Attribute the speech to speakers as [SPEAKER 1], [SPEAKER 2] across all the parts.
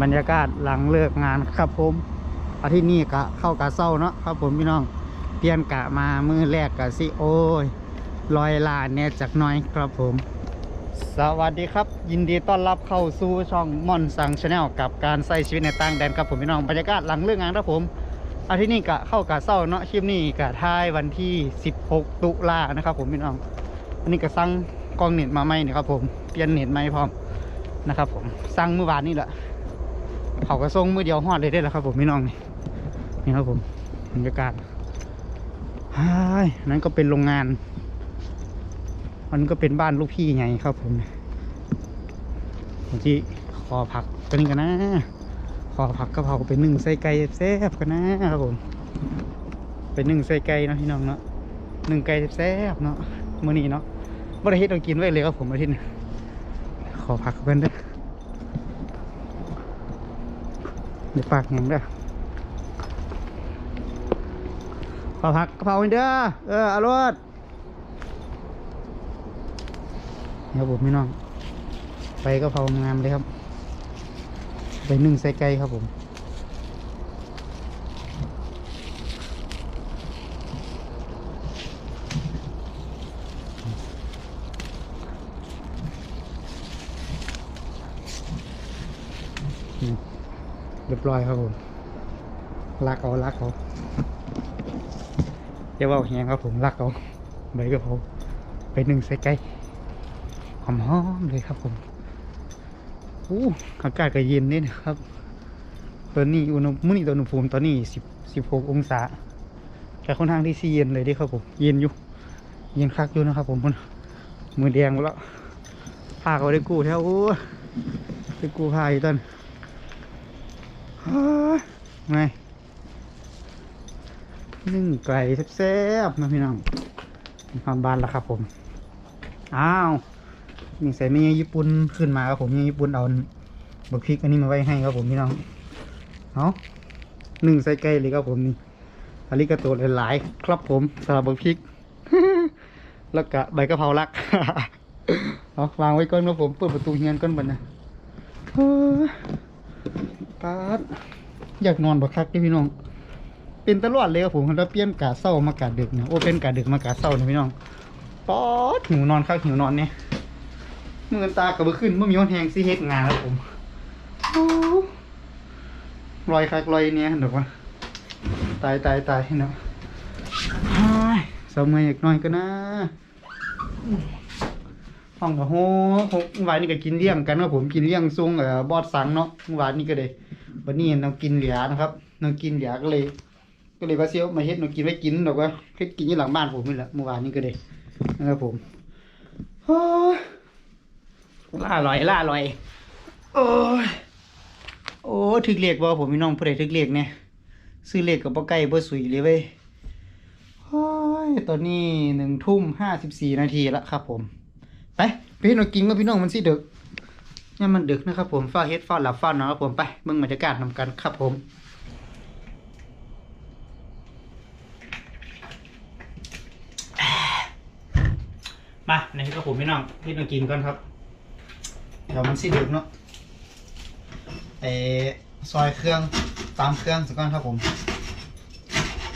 [SPEAKER 1] บรรยากาศหลังเลิกงานครับผมอาทิตย์นี้กะเข้ากะเศร้าเนาะครับผมพี่น้องเปลี่ยนกะมามือแรกกะสิโอ้ยลอยลาเนี่ยจากน้อยครับผม สวัสดีครับ ยินดีต้อนรับเข้าสู่ช่องมอนสังชาแนลกับการใช้ชีวิตในต่างแดนครับผมพี่น้องบรรยากาศหลังเลิกงานครับผมอาทิตย์นี้กะเข้ากะเศร้าเนาะคลิปนี้กะท้ายวันที่ 16 ตุลานะครับผมพี่น้อง อันนี้ก็สั่งกล้องเน็ตมาใหม่นี่ครับผมเปลี่ยนเน็ตใหม่พร้อมนะครับผมสั่งเมื่อวานนี่แหละ เขาก็ส่งมือเดียวฮอดเลยได้แล้วครับผมพี่น้องนี่นี่ครับผมบรรยากาศนั้นก็เป็นโรงงานมันก็เป็นบ้านลูกพี่ไงครับผมที่ขอผักตัวนี้กันนะขอผักกะเพราไปนึ่งใส่ไก่แซ่บกันนะครับผมไปนึ่งใส่ไก่เนาะพี่น้องเนาะหนึ่งไก่แซ่บเนาะมื้อนี้เนาะบ่ได้เฮ็ดเอากินไว้เลยครับผมอาทิตย์นี้ขอผักเพิ่นด้อเดี๋ยวปากหยังเด้อขอผักกระเพราเด้อเอออรวดครับผมพี่น้อง ไปกระเพรางามเลยครับ ไปนึ่งใส่ไก่ครับผม บร้อยครับผมลักเอาลักเอาเดี๋ยวว่าแหงครับผมลักเอาใบกะเพราไปหนึ่งใส่ไก่หอมๆเลยครับผมอู้อากาศก็เย็นนี่นะครับ ตอนนี้อุณหภูมิตอนอุณหภูมิตอนนี้สิบสิบหกองศาแต่ค่อนข้างที่ซีเย็นเลยดิครับผมเย็นอยู่ เย็นคักอยู่นะครับ ผมมันมือแดงหมดแล้วผ้าเขาได้กู้แถวโอ้ยได้กู้ผ้าอยู่ตอน ไงนึ่งไก่แซ่บๆนะพี่น้องมีความบานแล้วครับผม อ้าวมีใส่เมียญี่ปุ่นขึ้นมาครับผมเมียญี่ปุ่นเอาบักพริกอันนี้มาไว้ให้ครับผมพี่น้องเอาหนึ่งใส่ไก่เลยครับผมนี่อาริกาโตหลายๆครับผมสำหรับบักพริก แล้วก็ใบกะเพราลักเอาวางไว้ก่อนครับผมเปิดประตูเฮียนก่อนบัดนะ ปาดอยากนอนบักคักเด้อพี่น้อง เป็นตลอดเลยครับผมถ้าเปลี่ยนกาเศร้ามากาดึกเนี่ยโอ้เป็นกาดึกมากาเศร้าเนี่ยพี่น้องป๊อดหิวนอนครับหิวนอนเนี่ยมือตากับมือขึ้นเมื่อมีวันแหงสิเฮ็ดงานแล้วผมโอ้ลอยคักลอยเนี่ยเดี๋ยวว่าตายตายตายเนาะฮ้ายเสาเมื่อยอีกน่อยก็นะ ห้องกับโหหวานนี่ก็กินเลี้ยงกันครับผมกินเลี้ยงซุงเอ่อบอดสังเนาะเมื่อวานนี่ก็เลยวันนี้น้องกินเหลือนะครับน้องกินเหลือก็เลย ก็เลยว่าเซียวมาเฮ็ดน้องกินไว้กินดอกว่าเฮ็ดกินอยู่หลังบ้านผมนี่แหละเมื่อวานนี้ก็เลยนะครับผมล่าลอยล่าลอย โอ้ยโอ้ถึกเลขบ่ผมพี่น้องผู้ใดถึกเลขเนี่ยซื้อเลขกับบ่ใกล้บ่สุยเลยเว้ยโอ้ยตอนนี้หนึ่งทุ่มห้าสิบสี่นาทีแล้วครับผม ไปไปเฮ็ดเอากินกับพี่น้องมันสิดึกเนี่ยมันดึกนะครับผมฟ้าเฮ็ดฟ้าหลับฟ้านอนครับผมไปเบิ่งบรรยากาศนำกันครับผมมาในที่กับผมพี่น้องพี่น้องกินก่อนครับเดี๋ยวมันสิดึกเนาะไอซอยเครื่องตามเครื่องสักก่อนครับผม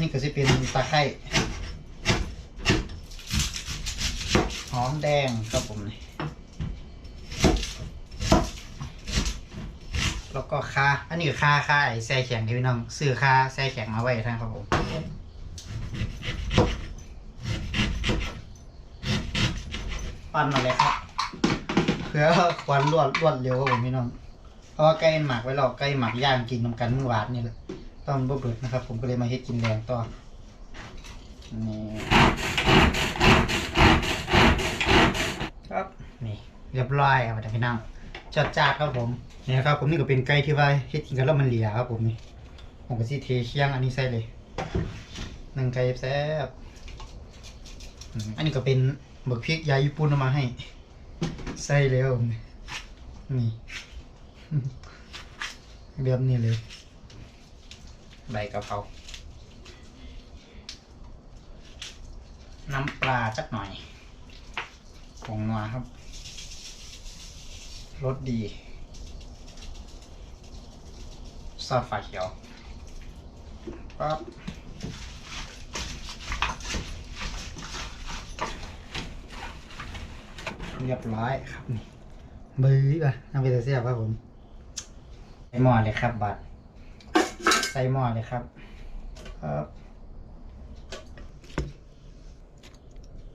[SPEAKER 1] นี่ก็จะเป็นตะไคร้ หอมแดงครับผมนี่แล้วก็คาอันนี้คาคาไอแซ่แข็งที่พี่น้องซื้อคาแซ่แข็งมาไว้ท่านครับผมปั้นมาเลยครับเพื่อควันรวดรวดเร็วครับผมพี่น้องเพราะว่าใกล้หมักไว้หรอกใกล้หมักย่างกินน้ำกันเมื่อวานนี่แหละต้องบ่เบิดนะครับ ผมก็เลยมาเฮ็ดกินแดงต่อนี่ครับนี่ เรียบร้อยครับพี่น้องจัดจ้านครับผมนี่นะครับผมนี่ก็เป็นไก่ที่ว่าเฮ็ดกินกันแล้วมันเหลียครับผมนี่ผมก็สิเทเคียงอันนี้ใส่เลยหนึ่งไก่แซ่บอันนี้ก็เป็นบักพริกยาญี่ปุ่นเอามาให้ใส่เลยครับผมนี่แบบนี้เลยใบกะเพราน้ำปลาสักหน่อยผงนัวครับ รสดี ซอสฝาเขียวปั๊บเรียบร้อยครับนี่บื้อป่ะน้ำเป็นเสียบครับผม ใส่หม้อเลยครับบัดใส่หม้อเลยครับครับ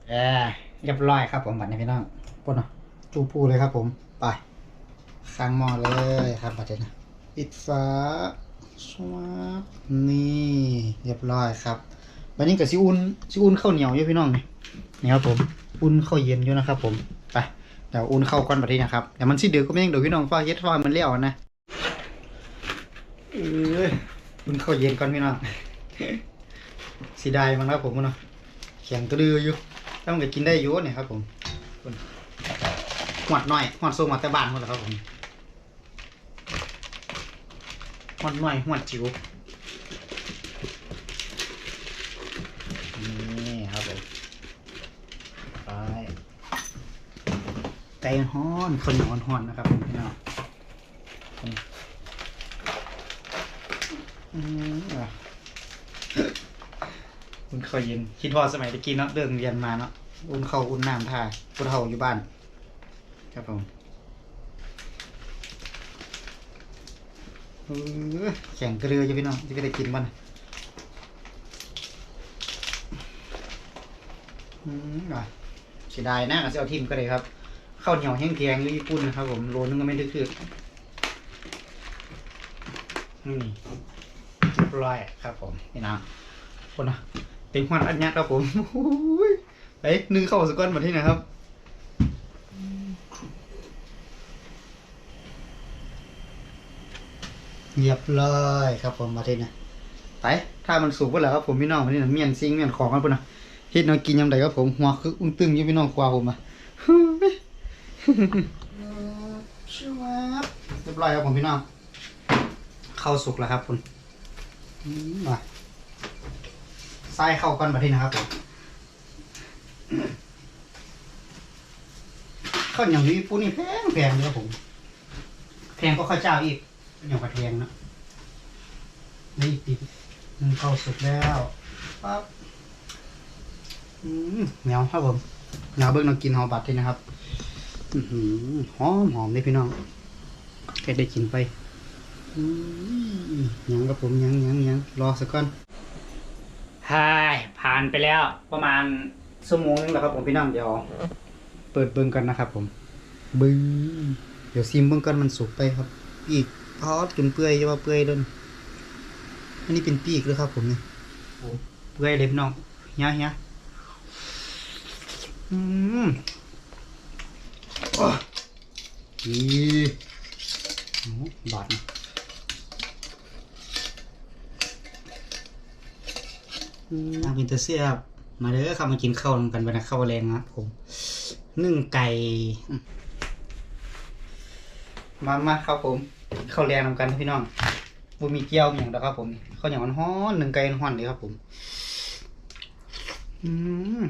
[SPEAKER 1] เออเรียบร้อยครับผมบัดนี้พี่น้องปุ่นเนาะจูปูเลยครับผม ไป ข้างหม้อเลยครับบัดนี้นปิดฝาสวับนี่เรียบร้อยครับบัดนี้กับซิอุ่นซิอุ่นข้าวเหนียวอยู่พี่น้องนี่นี่ครับผมอุ่นข้าวเย็นอยู่นะครับผมไปเดี๋ยวอุ่นข้าวก้อนบัดนี้นะครับเดี๋ยวมันสิเดือดก็ไม่ยังเดี๋ยวพี่น้องฟ้าเฮ็ดฟ้ามันเลี้ยวนะเออมันข้าวเย็นก่อนพี่น้องสีได้มั้งครับผมเนาะแข็งกระดืออยู่ถ้ามันกินได้อยู่เนี่ยครับผมหวดหน่อยหวดโซ่หวดแต่บ้านหมดแล้วครับผมห วดหน่อยหวดจิ๋วนี่ครับผมไปไก่ฮ้อนคนเหนียวฮ้อนๆนะครับพี่น้องอืมอะอุ่นข้าวเย็นคิดว่าสมัยตะกี้เนาะเรื่องเรียนมาเนาะอุ่นข้าวอุ่นน้ำท่าพุทเฒ่าอยู่บ้าน ครับผมเออ แข่งกระเรืออยู่พี่น้องจะไปได้กินบ้านอืมอะเสียดายนะก็จะเอาทิมก็เลยครับข้าวเหนียวแห้งแกงญี่ปุ่นนะครับ ผมโลนึงก็ไม่ได้คือนี่เรียบร้อยครับผมพี่น้องคนนะเต็มควันอันยักครับผมเฮ้ยนึ่งเข้าสก้อนมาที่ไหนครับ เรียบร้อยครับผมมาที่นี่ไปถ้ามันสุกก็แล้วครับผมพี่น้องมาที่นี่เมียนซิงเมียนของกันปุ่นนะเฮ็ดแนวกินยำใดครับผมหัวคืออุ้งตึงอยู่พี่น้องควาผมอะเฮ้ยชิวเรียบร้อยครับผมพี่น้องเข้าสุกแล้วครับคุณมมาใส่เข้ากันแบบนี้นะครับผมข้าวเหนียวญี่ปุ่นนี่แพงแพงเลยครับผมแพงก็ข้าวเจ้าอีก ข้าวเหนียวกระเทียมนะนี่ติดมันเข้าสุกแล้วปั๊บอืมเหนียวครับผมเหนียวเบิ้งเรากินหอมบัดที่นะครับอือหือหอมหอมเลยพี่น้องแค่ได้กินไปอืมยังกับผมยังยังยังรอสักก่อนฮายผ่านไปแล้วประมาณชั่วโมงนึงแล้วครับผมพี่น้องเดี๋ยว เปิดเบิ่งกันนะครับผมบึ้งเดี๋ยวซิมเบิ่งกันมันสุกไปครับปีก ทอดจนเปื่อยอย่าว่าเปื่อยด้นอันนี้เป็นปีกเลยครับ ผมนี่โอ้เปื่อยเลยพี่น้องเฮียเฮียอืมโอ้ดีโอ้บาดนะทางอินเตอร์เซียบมาเด้อครับมากินข้าวกันไปนะข้าวแรงนะครับผมนึ่งไก่ มามาครับผม ข้าวแรงนำกันพี่น้องบ่มีเกี๊ยวอย่างเดียวครับผมข้าวเหนียวมันฮ้อนหนึ่งไก่มันฮ้อนเลยครับผม อืม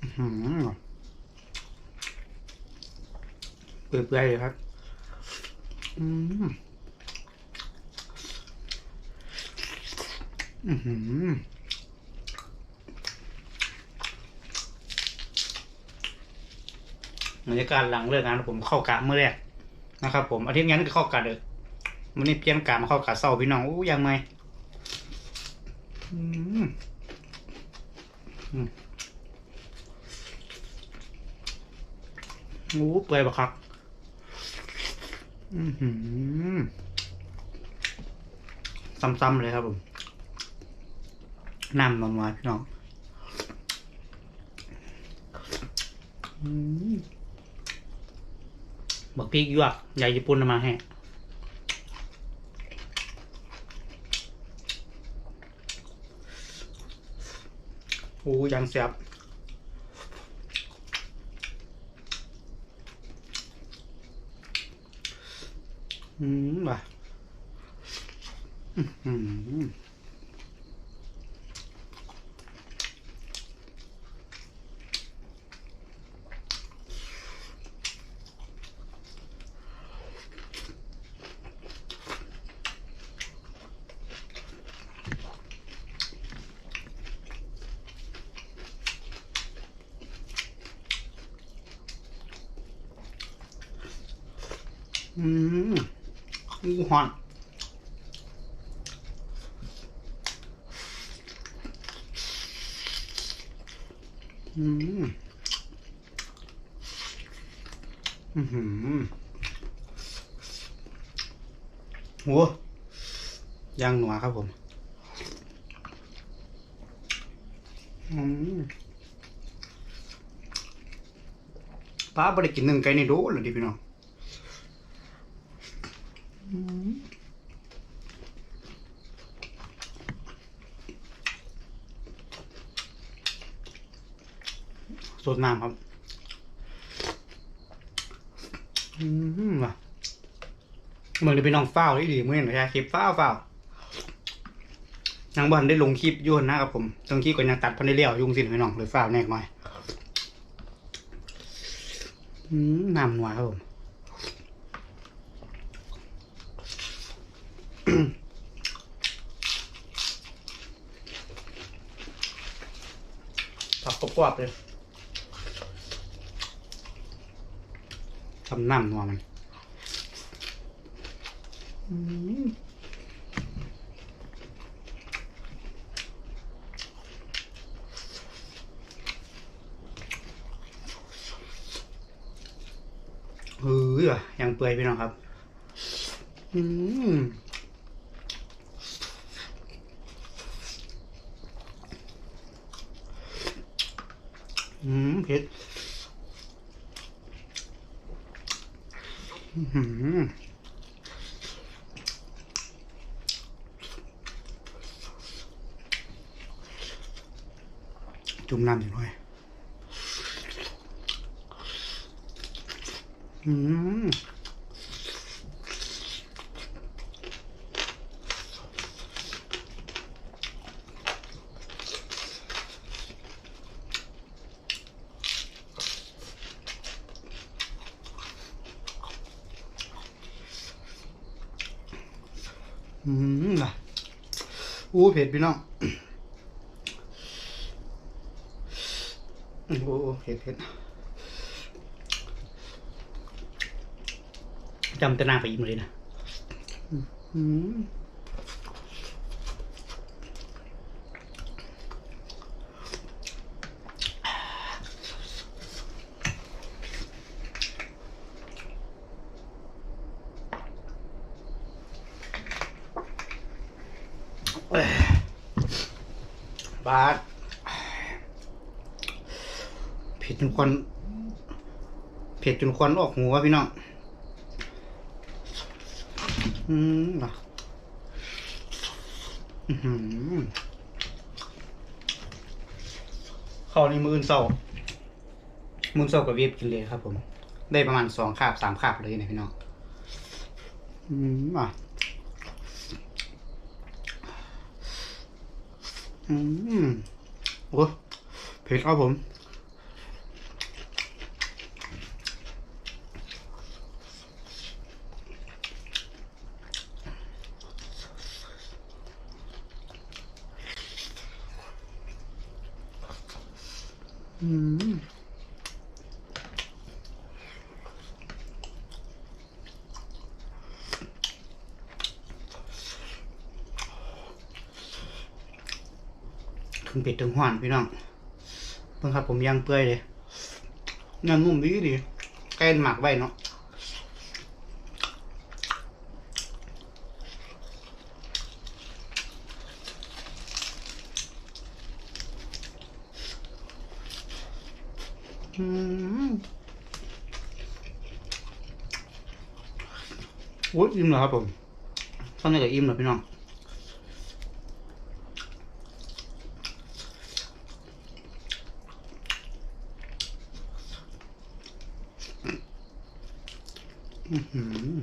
[SPEAKER 1] อื้อหือเปื่อยๆเลยครับ อืมอือหือบรรยากาศหลังเลิกงานผมเข้ากะเมื่อแรก นะครับผมอาทิตย์งั้นก็ข้ากะเลยวันนี้เปลี่ยนกะมาข้ากะเศร้าพี่น้องอู้ยังไงอู้เปื่อยปะครับซ้ำๆเลยครับผมน้ำนวลพี่น้องอืม บักพริกหยวกใหญ่ญี่ปุ่นมาให้โอ้ยังเสียบอืมว่ะอืม อืมอู้หอนอืมอือหือโหย่างหนัวครับผม อืมป้าบริกินหนึ่งไก่ในโดเลยดิพี่น้อง สดน้ำครับ อืมว่ะเหมือนจะเป็นน้องเฝ้าวที่ดีเมื่อเห็นใช่คลิปเฝ้าเฝ้านางบอลได้ลงคลิปยุ่นนะครับผมตรงคลิปก็ยังตัดพันได้เลี้ยวยุ่งสิพี่น้องเลยเฝ้าแน่หน่อย อืมน้ำหนัวครับผม ผักกรอบๆเลยทำน้ำนัวมันอืมเฮ้ยว่ะยังเปื่อยพี่น้องครับ อืม อืมเผ็ดอืมอหืมจุ่มน้ำหน่อย อืมอืมล่ะ อู้เผ็ดพี่น้องโอ้เผ็ดเผ็ดจำแต่นางไปอิ่มเลยนะ อืมเอ้ยบาสเผ็ดจนควันเผ็ด จนควันออกหูวะพี่น้อง อืมอะอื้อหือข้าวในมืออื่นเศร้ามืออนเศร้ากับเวียบกินเลยครับผม ได้ประมาณสองคาบสามคาบเลยนะพี่น้อง อืมอะอืมโอ้เผ็ดครับผม อืมถึงเป็ดถึงหวานพี่น้องเพิ่งครับผมย่างเปื่อยเลยเนื้อนุ่มดีดี แกนหมักไว้เนาะ อืมโอ้ยอิ่มเหรอครับผมตอนนี้ก็อิ่มเหรอพี่น้อง อื้อหือ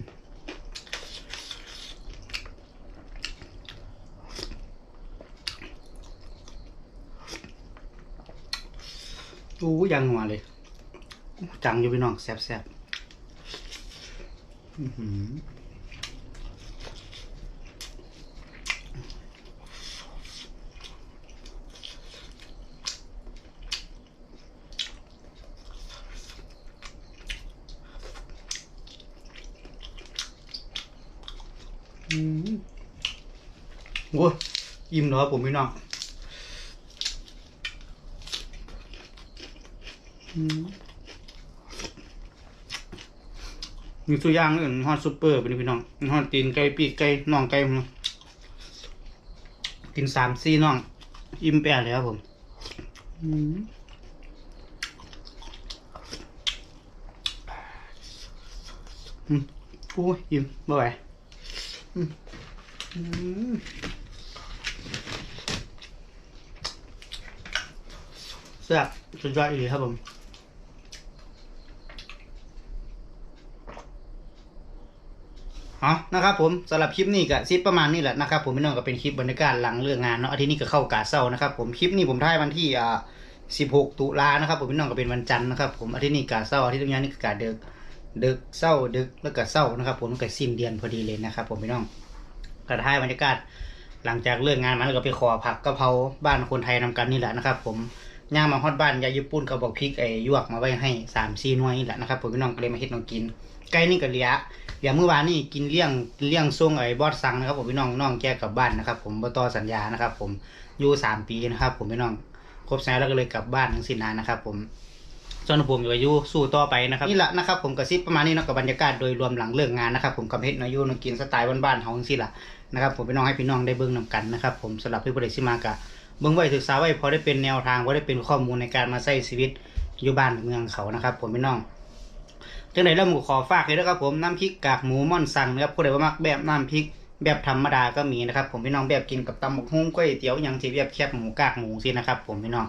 [SPEAKER 1] โอ้ยังหัวเลย จัง อยู่พี่น้องแซ่บๆอื้อหืออืมโอ้ยอิ่มแล้วครับผมพี่น้องอื มีตัวอย่างอื่นฮอตซูเปอร์เป็นพี่น้องฮอตตีนไก่ปีกไก่น่องไก่กินสามซี่น่อง อิ่มแปดเลยครับผมอืมอืมโอ้ยอิ่มบ่ไหวอืมอืมแซ่บสุดยอดอีกครับผม เอานะครับผมสำหรับคลิปนี้ก็ซิปประมาณนี้แหละนะครับผมพี่น้องก็เป็นคลิปบรรยากาศหลังเลิกงงานเนาะอาทิตย์นี้ก็เข้ากาเศร้านะครับผมคลิปนี้ผมถ่ายวันที่อ่า16 ตุลานะครับผมพี่น้องก็เป็นวันจันทร์นะครับผมอาทิตย์นี้กาเศร้าอาทิตย์นี้นี่ก็กาเดึกดึกเศร้าดึกแล้วก็เศร้านะครับผมก็สิ้นเดือนพอดีเลยนะครับผมพี่น้องก็ถ่ายบรรยากาศหลังจากเลิกงงานมาแล้วก็ไปขอผักกะเพราบ้านคนไทยนำกันนี่แหละนะครับผมย่างมาฮอดบ้านยายญี่ปุ่นก็บอกพริกไอ้ยวกมาไว้ให้สามสี่หน่วยนี่แหละนะครับผมพี่น้องก็เลยมาเฮ็ดน้องกินไก่นี่ก็เลี้ย เดี๋ยวเมื่อวานนี่กินเลี้ยงเลี้ยงส่งไอ้บอสซังนะครับผมพี่น้องน้องแกกลับบ้านนะครับ ผมบตอสัญญานะครับ ผมอยู่สามปีนะครับ ผมพี่น้องครบสัญญาแล้วก็เลยกลับบ้านทั้งสิ้นนะนะครับ ผมส่วนผมอยู่อายุสู้ต่อไปนะครับนี่แหละนะครับผมกระซิบประมาณนี้นะกับบรรยากาศโดยรวมหลังเลิกงานนะครับ ผมกับเฮ็ดนายู่เนกินสไตล์บ้านๆเฮาจังซี่ล่ะนะครับผมพี่น้องให้พี่น้องได้เบิ่งนํกันนะครับ ผมสำหรับพี่ผู้ใดสิมากะเบิ่งไว้ศึกษาไว้พอได้เป็นแนวทางพอได้เป็นข้อมูลในการมาใช้ชีวิตอยู่บ้านเมืองเขานะครับ ผมพี่น้อง จังไดแล้วหมูขอฝากเลยนะครับผมน้ำพริกกากหมูม่อนสั่งนะครับผู้ใดว่ามักแบบน้ำพริกแบบธรรมดาก็มีนะครับผมพี่น้องแบบกินกับตำบักหุ่งก๋วยเตี๋ยวหยังที่แบบแคบหมูกากหมูสินะครับผมพี่น้อง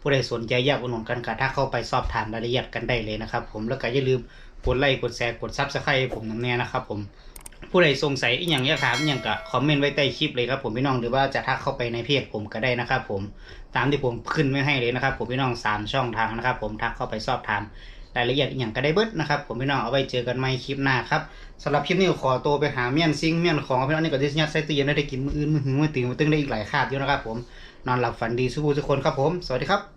[SPEAKER 1] ผู้ใดสนใจอยากอุดหนุนกันก็ถ้าเข้าไปสอบถามรายละเอียดกันได้เลยนะครับผมแล้วก็อย่าลืมกดไลค์กดแชร์กดซับสไครต์ผมน้ำแน่นะครับผมผู้ใดสงสัยอีกอย่างอยากถามอย่างก็คอมเมนต์ไว้ใต้คลิปเลยครับผมพี่น้องหรือว่าจะทักเข้าไปในเพจผมก็ได้นะครับผมตามที่ผมขึ้นไว้ให้เลยนะครับผมพี่น้องสามช่องทางนะครับผมทักเข้าไปสอบถาม รายละเอียดอย่างก็ได้เบิดนะครับผมพี่น้องเอาไว้เจอกันใหม่คลิปหน้าครับสำหรับคลิปนี้ขอตัวไปหาเมี่ยนซิงเมี่ยนของพี่น้องนี่ก็ดิสยัดใส่ตู้เย็นได้กินมืออื่นมือหือมือตื่นมือตึงได้อีกหลายคาบอยู่นะครับผมนอนหลับฝันดีสุขทุกคนครับผม สวัสดีครับ